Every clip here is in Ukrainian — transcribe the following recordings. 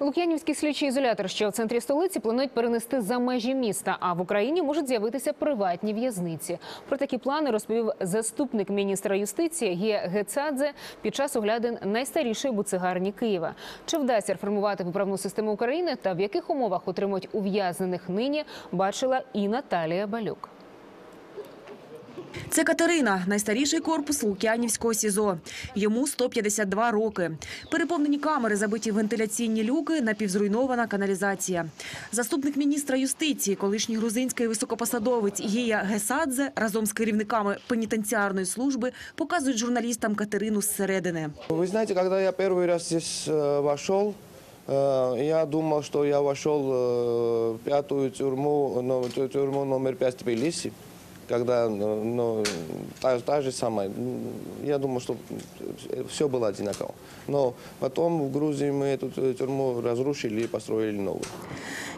Лук'янівський слідчий ізолятор, що в центрі столиці, планують перенести за межі міста. А в Україні можуть з'явитися приватні в'язниці. Про такі плани розповів заступник міністра юстиції Ге Гецадзе під час оглядин найстарішої буцегарні Києва. Чи вдасться реформувати виправну систему України та в яких умовах отримують ув'язнених нині, бачила і Наталія Балюк. Це Катерина, найстаріший корпус Лук'янівського СІЗО. Йому 152 роки. Переповнені камери, забиті вентиляційні люки, напівзруйнована каналізація. Заступник міністра юстиції, колишній грузинський високопосадовець Гія Гесадзе разом з керівниками пенітенціарної служби показують журналістам Катерину зсередини. Вы знаете, когда я первый раз здесь э, вошел, э, я думал, что я вошел э, в пятую тюрьму, но- тю- тюрьму номер пять в Тбилиси, Когда э, ну, та, та же самая. Я думал, что все было одинаково. Но потом в Грузии мы эту т- тюрьму разрушили и построили новую.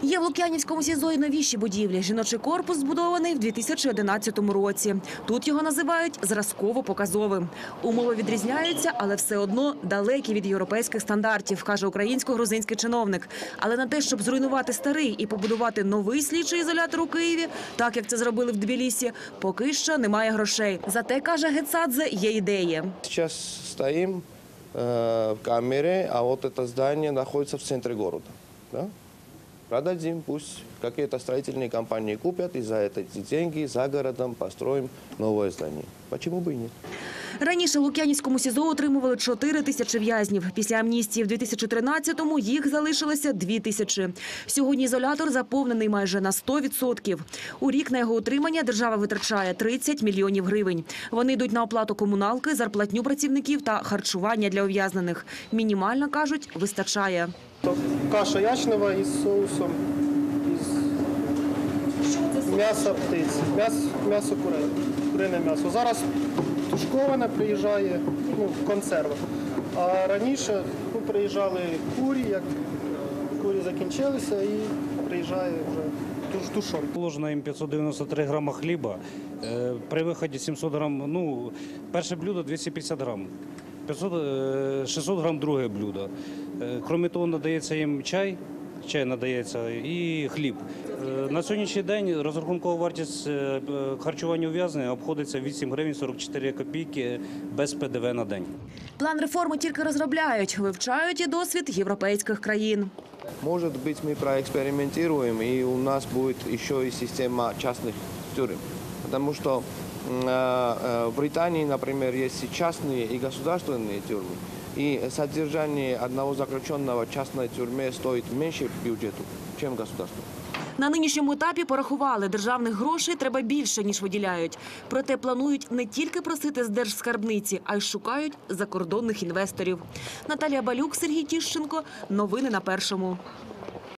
Є в Лук'янівському СІЗО і новіші будівлі. Жіночий корпус збудований в 2011 році. Тут його називають зразково-показовим. Умови відрізняються, але все одно далекі від європейських стандартів, каже українсько-грузинський чиновник. Але на те, щоб зруйнувати старий і побудувати новий слідчий ізолятор у Києві, так як це зробили в Тбілісі, поки що немає грошей. Зате каже Гецадзе, є ідеї. Сейчас стоим э, в камере, а вот это здание находится в центре города Да? Продадим, пусть какие-то строительные компании купят, и за эти деньги за городом построим новое здание. Почему бы и нет? Раніше в Лук'янівському СІЗО отримували 4 тисячі в'язнів. Після амністії в 2013-му їх залишилося 2 тисячі. Сьогодні ізолятор заповнений майже на 100%. У рік на його утримання держава витрачає 30 мільйонів гривень. Вони йдуть на оплату комуналки, зарплатню працівників та харчування для ув'язнених. Мінімально, кажуть, вистачає. То каша ячнева із соусом, із м'яса птиці, м'ясо, м'ясо кури, курине м'ясо. Зараз тушковане приїжджає, ну, консерва. А раніше ну, приїжджали курі, як курі закінчилися, і приїжджає вже туш, тушон. Положено їм 593 грама хліба. Е, При виході 700 грам, ну, перше блюдо 250 грам. 500, е, 600 грам друге блюдо. Е, Крім того, надається їм чай, чай надається і хліб. Е, На сьогоднішній день розрахункова вартість е, е, харчування ув'язнення обходиться 8 гривень 44 копійки без ПДВ на день. План реформи тільки розробляють, вивчають і досвід європейських країн. Может быть, мы проэкспериментируем, и у нас будет еще и система частных тюрем. Потому что м, э, э, в Британии, например, есть и частные, и государственные тюрьмы. И содержание одного заключенного в частной тюрьме стоит меньше бюджету, чем государство. На нинішньому етапі порахували, державних грошей треба більше, ніж виділяють. Проте планують не тільки просити з держскарбниці, а й шукають закордонних інвесторів. Наталія Балюк, Сергій Тіщенко. Новини на першому.